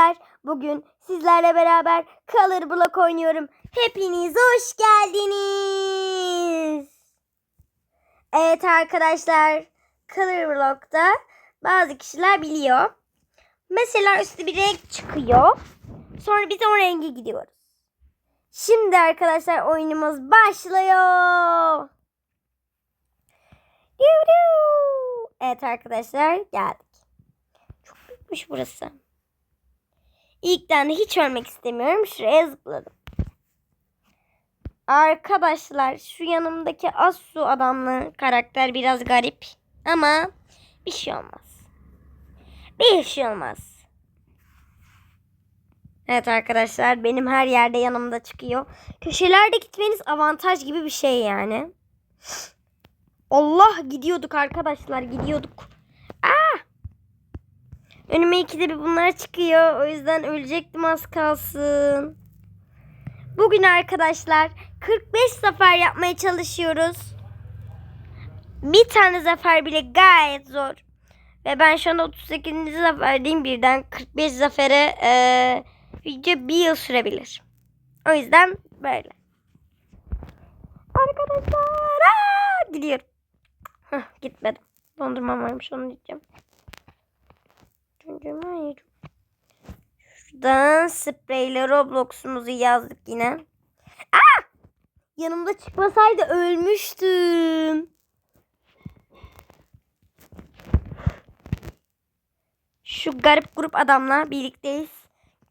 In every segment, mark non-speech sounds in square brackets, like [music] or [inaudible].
arkadaşlar. Bugün sizlerle beraber Color Block oynuyorum. Hepiniz hoş geldiniz. Evet arkadaşlar. Color Block'ta bazı kişiler biliyor. Mesela üstü bir renk çıkıyor. Sonra biz o renge gidiyoruz. Şimdi arkadaşlar oyunumuz başlıyor. Evet arkadaşlar geldik. Çok büyükmüş burası. İlkten de hiç ölmek istemiyorum. Şuraya zıpladım. Arkadaşlar şu yanımdaki az su adamlı karakter biraz garip. Ama bir şey olmaz. Bir şey olmaz. Evet arkadaşlar benim her yerde yanımda çıkıyor. Köşelerde gitmeniz avantaj gibi bir şey yani. Allah gidiyorduk arkadaşlar gidiyorduk. Aa! Önüme ikide bir bunlar çıkıyor. O yüzden ölecektim az kalsın. Bugün arkadaşlar 45 zafer yapmaya çalışıyoruz. Bir tane zafer bile gayet zor. Ve ben şu anda 38. zaferdeyim. Birden 45 zafere eee video bir yıl sürebilir. O yüzden böyle. Arkadaşlar aa, gidiyorum. Hah, gitmedim. Dondurmam varmış onu diyeceğim. Şuradan spreyle Roblox'umuzu yazdık yine. Aa! Yanımda çıkmasaydı ölmüştüm. Şu garip grup adamla birlikteyiz.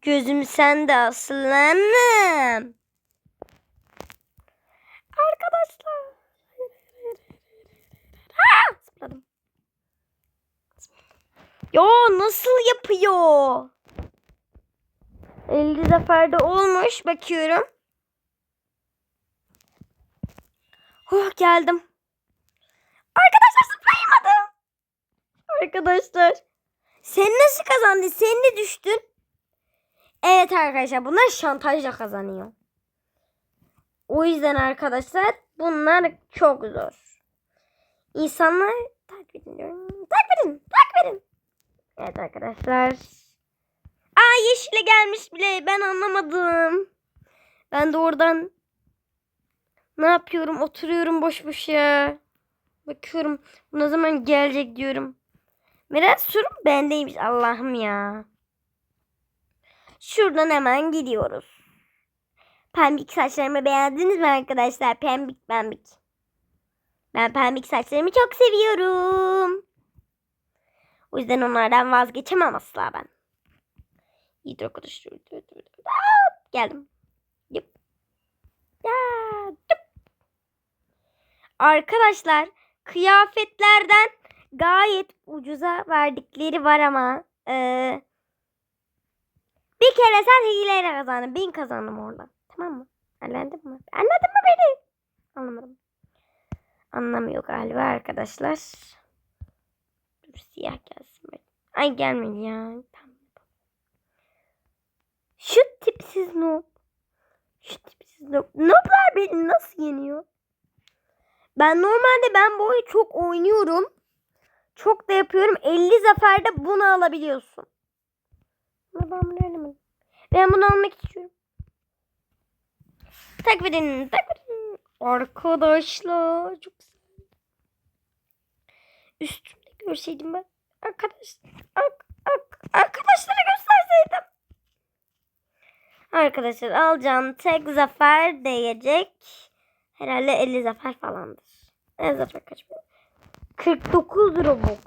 Gözüm sende aslanım. Arkadaşlar. Ha! Zıpladım. Ya nasıl yapıyor? 50 zaferde olmuş. Bakıyorum. Oh geldim. Arkadaşlar zıplayamadım. Arkadaşlar. Sen nasıl kazandın? Sen de düştün. Evet arkadaşlar bunlar şantajla kazanıyor. O yüzden arkadaşlar bunlar çok zor. İnsanlar takip edin diyorum. Takip edin. Takip edin. Evet arkadaşlar. Aa yeşile gelmiş bile. Ben anlamadım. Ben de oradan ne yapıyorum? Oturuyorum boş boş ya. Bakıyorum. Bu ne zaman gelecek diyorum. Biraz sorun bendeymiş Allah'ım ya. Şuradan hemen gidiyoruz. Pembik saçlarımı beğendiniz mi arkadaşlar? Pembik pembik. Ben pembik saçlarımı çok seviyorum. O yüzden onlardan vazgeçemem asla ben. İyi arkadaşlar. Geldim. Yıp. Arkadaşlar kıyafetlerden gayet ucuza verdikleri var ama eee bir kere sen hileyle kazandın. Bin kazandım oradan. Tamam mı? Anladın mı? Anladın mı beni? Anlamadım. Anlamıyor galiba arkadaşlar. Dur siyah gelsin. Ay gelmedi ya. Tamam. Şu tipsiz noob. Şu tipsiz noob. Nooblar beni nasıl yeniyor? Ben normalde ben bu oyunu çok oynuyorum. Çok da yapıyorum. 50 zaferde bunu alabiliyorsun. Ama ben bunu öğrenemedim. Ben bunu almak istiyorum. Takip edin. Takip edin. Arkadaşlar. Çok güzel. Üstümde görseydim ben. Arkadaş, ar- ar- arkadaşlara gösterseydim. Arkadaşlar alacağım tek zafer değecek. Herhalde 50 zafer falandır. Ne zafer kaç? 49 Robux.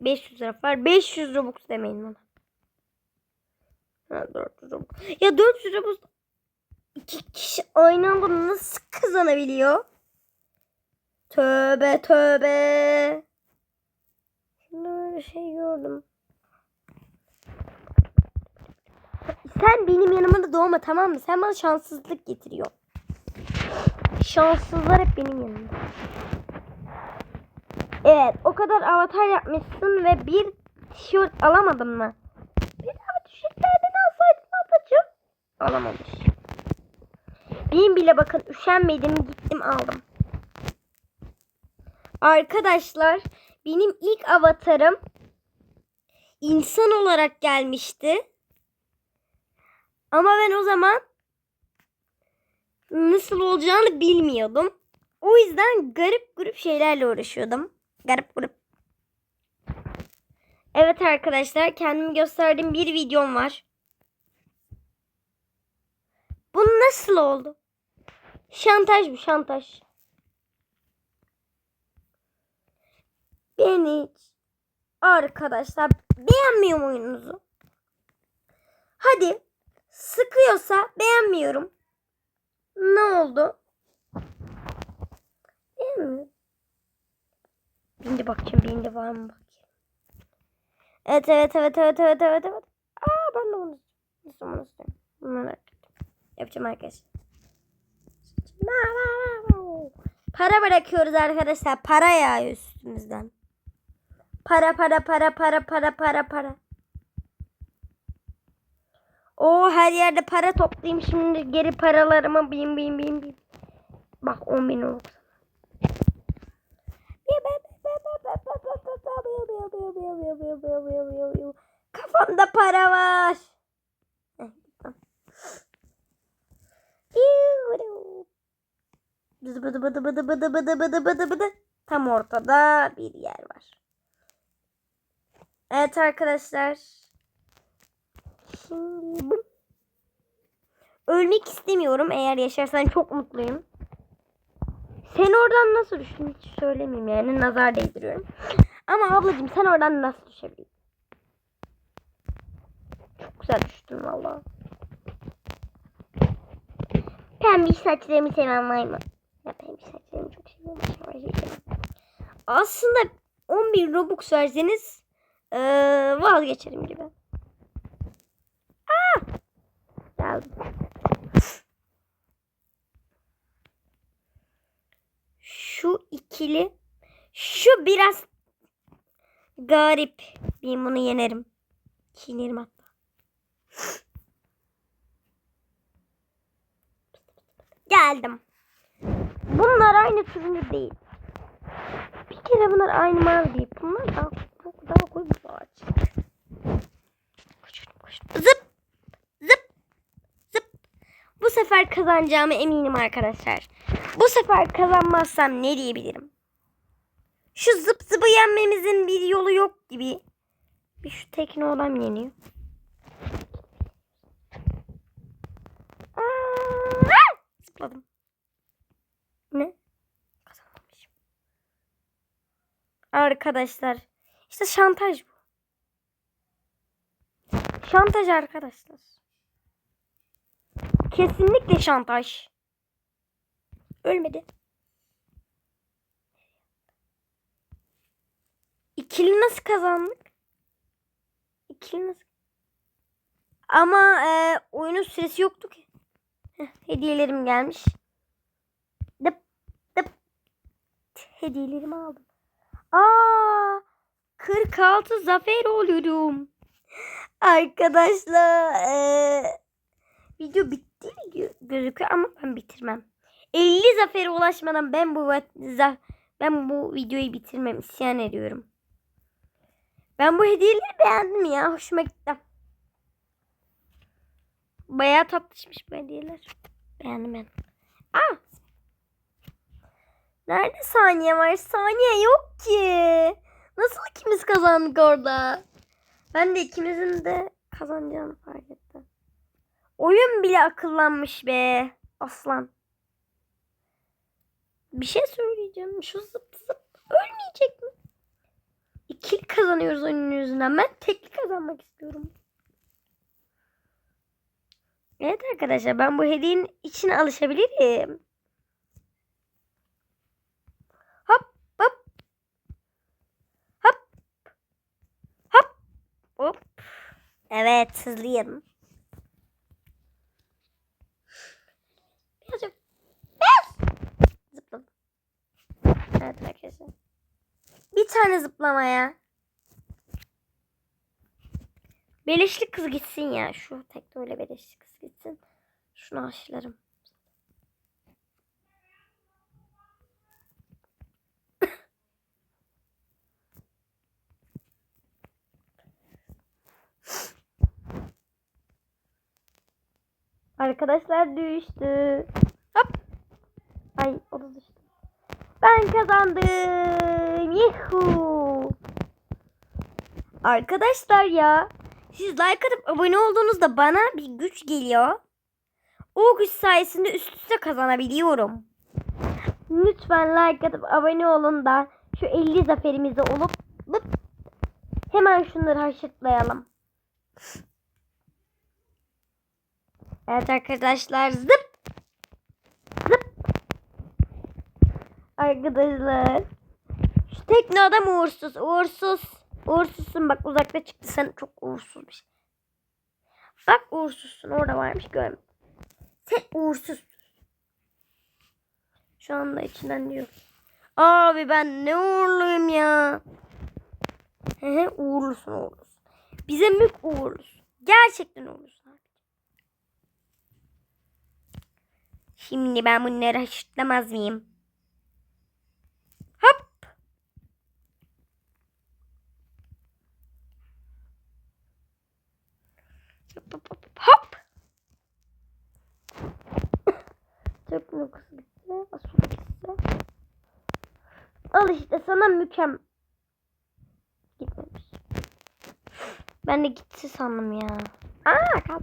500 zafer. 500 Robux demeyin bana. Ha, 400 Robux. Ya 400 Robux iki kişi aynı anda nasıl kazanabiliyor? Tövbe tövbe. Şunda öyle şey gördüm. Sen benim yanıma da doğma tamam mı? Sen bana şanssızlık getiriyor. Şanssızlar hep benim yanımda. Evet o kadar avatar yapmışsın ve bir tişört alamadın mı? Bir daha tişörtlerden alsaydın ablacığım. Alamamış. Benim bile bakın üşenmedim gittim aldım. Arkadaşlar benim ilk avatarım insan olarak gelmişti. Ama ben o zaman nasıl olacağını bilmiyordum. O yüzden garip grup şeylerle uğraşıyordum. Garip grup. Evet arkadaşlar kendimi gösterdiğim bir videom var. Bu nasıl oldu? Şantaj bu şantaj. Ben hiç arkadaşlar beğenmiyorum oyununuzu. Hadi sıkıyorsa beğenmiyorum. Ne oldu? Beğenmiyorum. Bindi bakayım bindi var mı bakayım. Evet evet evet evet evet evet evet. Aa ben de bunu istiyorum. Bunu istiyorum. Merak ettim. Yapacağım arkadaşlar. Para bırakıyoruz arkadaşlar. Para yağıyor üstümüzden. Para para para para para para para. O her yerde para toplayayım şimdi geri paralarımı bin bin bin bin. Bak 10 bin oldu. Kafamda para var. Tam ortada bir yer var. Evet arkadaşlar. [laughs] Ölmek istemiyorum. Eğer yaşarsan çok mutluyum. Sen oradan nasıl düştün hiç söylemeyeyim yani nazar değdiriyorum. Ama ablacığım sen oradan nasıl düşebildin? Çok güzel düştün valla. Pembe saçlarımı seven var mı? Ya pembe saçlarımı çok seviyorum. Aslında 11 Robux verseniz ee, vazgeçerim gibi. Aa! Geldim. Şu ikili şu biraz garip. Ben bunu yenerim. Yenerim hatta. Geldim. Bunlar aynı turuncu değil. Bir kere bunlar aynı mavi değil. Bunlar daha daha koyu bir ağaç. Zıp zıp zıp. Bu sefer kazanacağımı eminim arkadaşlar. Bu sefer kazanmazsam ne diyebilirim? Şu zıp zıpı yenmemizin bir yolu yok gibi. Bir şu tekne adam yeniyor. Aa, zıpladım. Ne? Kazanmamışım. Arkadaşlar. işte şantaj bu. Şantaj arkadaşlar. Kesinlikle şantaj. Ölmedi. İkili nasıl kazandık? İkili nasıl? Ama e, oyunun süresi yoktu ki. Heh, hediyelerim gelmiş. Dıp dıp. Hediyelerimi aldım. Aa, 46 zafer oluyorum. Arkadaşlar e, video bitti gö- gözüküyor ama ben bitirmem. 50 zafere ulaşmadan ben bu ben bu videoyu bitirmem isyan ediyorum. Ben bu hediyeleri beğendim ya. Hoşuma gitti. Bayağı tatlışmış bu hediyeler. Beğendim ben. Aa! Nerede saniye var? Saniye yok ki. Nasıl ikimiz kazandık orada? Ben de ikimizin de kazanacağını fark ettim. Oyun bile akıllanmış be. Aslan. Bir şey söyleyeceğim. Şu zıp zıp ölmeyecek mi? İkili kazanıyoruz oyunun yüzünden. Ben tekli kazanmak istiyorum. Evet arkadaşlar ben bu hediyenin içine alışabilirim. Hop hop. Hop. Hop. Hop. Evet hızlıyım. Evet arkadaşlar. Bir tane zıplamaya. Beleşli kız gitsin ya. Şu tekne öyle beleşli kız gitsin. Şunu aşılarım. Arkadaşlar düştü. Hop. Ay o da düştü. Ben kazandım. Yuhu. Arkadaşlar ya. Siz like atıp abone olduğunuzda bana bir güç geliyor. O güç sayesinde üst üste kazanabiliyorum. Lütfen like atıp abone olun da şu 50 zaferimizi olup lıp, hemen şunları haşırtlayalım. Evet arkadaşlar zıp Arkadaşlar şu tekne adam uğursuz uğursuz uğursuzsun bak uzakta çıktı sen çok uğursuz bir şey. Bak uğursuzsun orada varmış görmedim. Sen uğursuz. Şu anda içinden diyor. Abi ben ne uğurluyum ya. Hehe uğurlusun uğurlusun. Bize mük uğurlusun. Gerçekten uğurlusun abi. Şimdi ben bunları haşırtlamaz mıyım? Hop. Hop. Çok nükus gitti. Asu gitti. Al işte sana mükem. Gitmemiş. Ben de gitti sandım ya. Aa kal.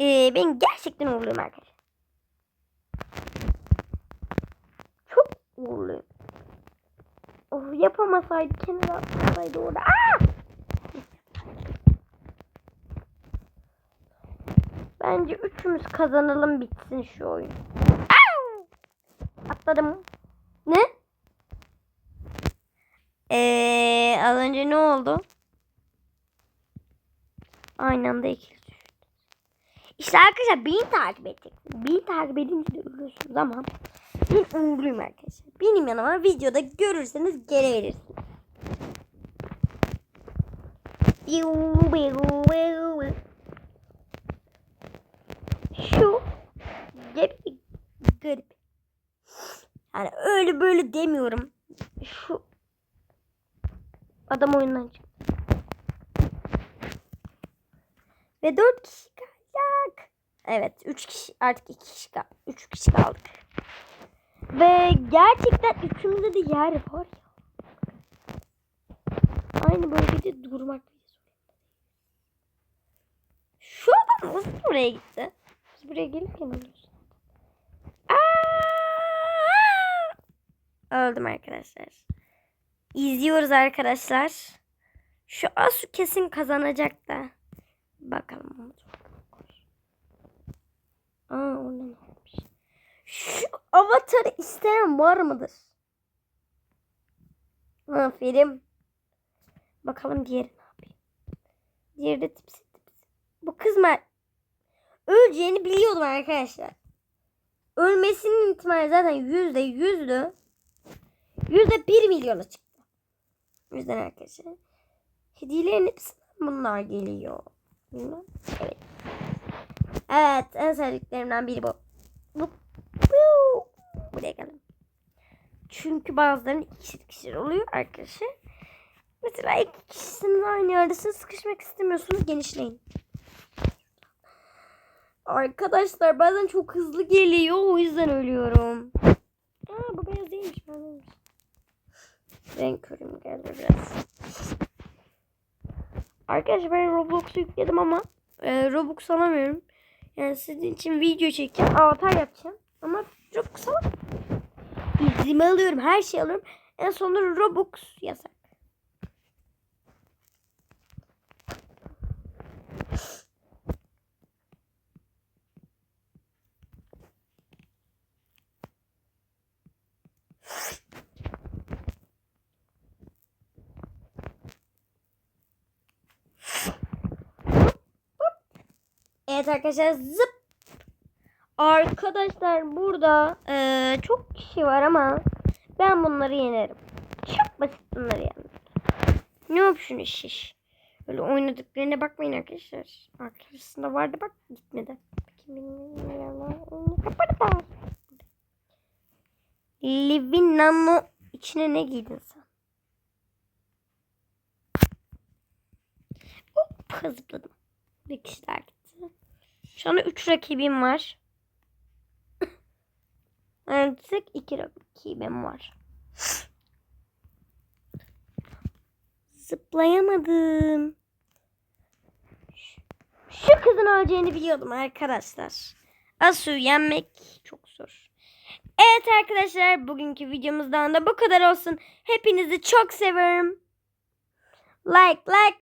Ee, ben gerçekten uğurluyum arkadaşlar. Çok uğurluyum. Of yapamasaydı kenara atmasaydı orada. Aa! Bence üçümüz kazanalım bitsin şu oyun. Atladım. Ne? Ee, az önce ne oldu? Aynı anda ikili düştü. İşte arkadaşlar beni takip edecek. Beni takip edince de ölüyorsunuz ama ben uğurluyum arkadaşlar. Benim yanıma videoda görürseniz geri verirsiniz. Biu, biu, biu, biu. Şu garip garip. Yani öyle böyle demiyorum. Şu adam oyundan çıktı. Ve dört kişi kalacak. Evet üç kişi artık iki kişi kaldı. Üç kişi kaldık. Ve gerçekten üçümüzde de yer var ya. Aynı bölgede durmak. Şu adam nasıl buraya gitti? Biz buraya gelirken ölüyoruz. Öldüm arkadaşlar. İzliyoruz arkadaşlar. Şu Asu kesin kazanacak da. Bakalım. Aa oradan almış. Şu avatarı isteyen var mıdır? Aferin. Bakalım diğeri ne yapıyor. Diğeri de tipsi. Bu kız mı? Öleceğini biliyordum arkadaşlar. Ölmesinin ihtimali zaten yüzde yüzdü. Yüzde bir milyona çıktı. O yüzden arkadaşlar. Hediyelerin hepsinden bunlar geliyor. Evet. Evet en sevdiklerimden biri bu. Bu. bu. Buraya geldim. Çünkü bazılarının ikişer kişiler oluyor arkadaşlar. Mesela iki kişisinin aynı yerdesiniz sıkışmak istemiyorsunuz genişleyin. Arkadaşlar bazen çok hızlı geliyor o yüzden ölüyorum. Aa bu beyaz değilmiş ben değilmiş. Renk körüm geldi biraz. Arkadaşlar ben Roblox'u yükledim ama e, Robux alamıyorum. Yani sizin için video çekeceğim. Avatar yapacağım. Ama Robux alamıyorum. İzleme alıyorum. Her şey alıyorum. En sonunda Robux yasak. Evet arkadaşlar zıp. Arkadaşlar burada eee, çok kişi var ama ben bunları yenerim. Çok basit bunları yenmek. Ne yap şunu şiş. Öyle oynadıklarına bakmayın arkadaşlar. Arkasında vardı bak gitmedi. Kapadı. Livin Nano içine ne giydin sen? Hop zıpladım. Bir kişiler. Şu anda 3 rakibim var. [laughs] Artık 2 rakibim var. Zıplayamadım. Şu- kızın öleceğini biliyordum arkadaşlar. Asu yenmek çok zor. Evet arkadaşlar bugünkü videomuzdan da bu kadar olsun. Hepinizi çok seviyorum. Like like